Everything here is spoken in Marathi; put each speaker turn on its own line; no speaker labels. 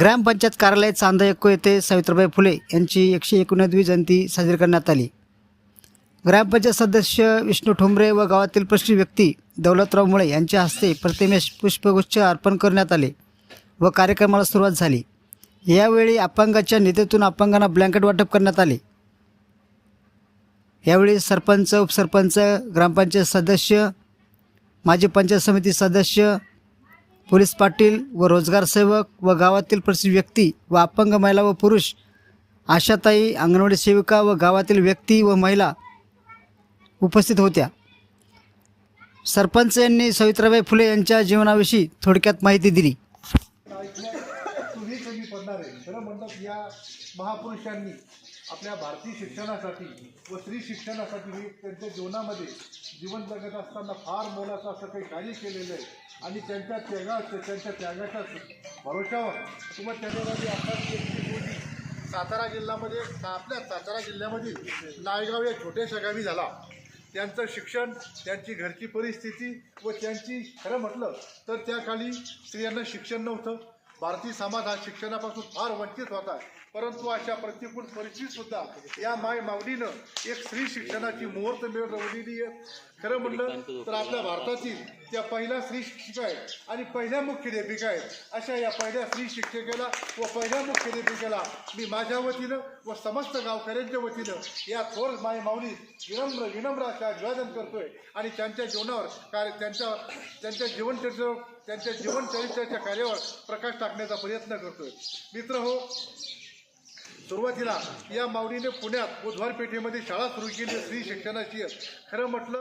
ग्रामपंचायत कार्यालय चांदा एक्को येथे सावित्रीबाई फुले यांची एकशे एकोणवीसवी जयंती साजरी करण्यात आली. ग्रामपंचायत सदस्य विष्णू ठोंबरे व गावातील प्रश्न व्यक्ती दौलतराव मुळे यांच्या हस्ते प्रतिमेश पुष्पगुच्छ अर्पण करण्यात आले व कार्यक्रमाला सुरुवात झाली. यावेळी अपंगाच्या निधीतून अपंगांना ब्लँकेट वाटप करण्यात आले. यावेळी सरपंच उपसरपंच ग्रामपंचायत सदस्य माजी पंचायत समिती सदस्य पोलीस पाटील व रोजगार सेवक व गावातील प्रसिद्ध व्यक्ती व अपंग महिला व पुरुष आशाताई अंगणवाडी सेविका व गावातील व्यक्ती व महिला उपस्थित होत्या. सरपंच यांनी सावित्रीबाई फुले यांच्या जीवनाविषयी थोडक्यात माहिती दिली.
खरं म्हणतात या महापुरुषांनी आपल्या भारतीय शिक्षणासाठी व स्त्री शिक्षणासाठी हे त्यांच्या जीवनामध्ये जीवन जगत असताना फार मोलाचं असं काही कार्य केलेलं आहे. आणि त्यांच्या त्यागा त्यांच्या त्यागाच्या भरोशावर किंवा त्याच्यामध्ये आपण सातारा जिल्ह्यामध्ये आपल्या सातारा जिल्ह्यामध्ये नायगाव या छोट्याशा गावी झाला. त्यांचं शिक्षण त्यांची घरची परिस्थिती व त्यांची खरं म्हटलं तर त्या काळी स्त्रियांना शिक्षण नव्हतं. भारतीय समाज हा शिक्षणापासून फार वंचित होता. परंतु अशा प्रतिकूल परिस्थितीत सुद्धा या माय माऊलीनं एक स्त्री शिक्षणाची मुहूर्त मिळून रवलेली आहे. खरं म्हणलं तर आपल्या भारतातील त्या पहिल्या स्त्री शिक्षिका आहेत आणि पहिल्या मुख्याध्यापिका आहेत. अशा या पहिल्या स्त्री शिक्षिकेला व पहिल्या मुख्याध्यापिकेला मी माझ्या वतीनं व समस्त गावकऱ्यांच्या वतीनं या थोर माय माऊली विनम्र विनम्र अशा अभिवादन करतोय. आणि त्यांच्या जीवनावर कार्य त्यांच्या त्यांच्या जीवनचरित्र त्यांच्या जीवन चरित्राच्या कार्यावर प्रकाश टाकण्याचा प्रयत्न करतोय. मित्र हो सुरुवातीला या माऊलीने पुण्यात बुधवार पेठेमध्ये शाळा सुरू केली स्त्री शिक्षणाची. खरं म्हटलं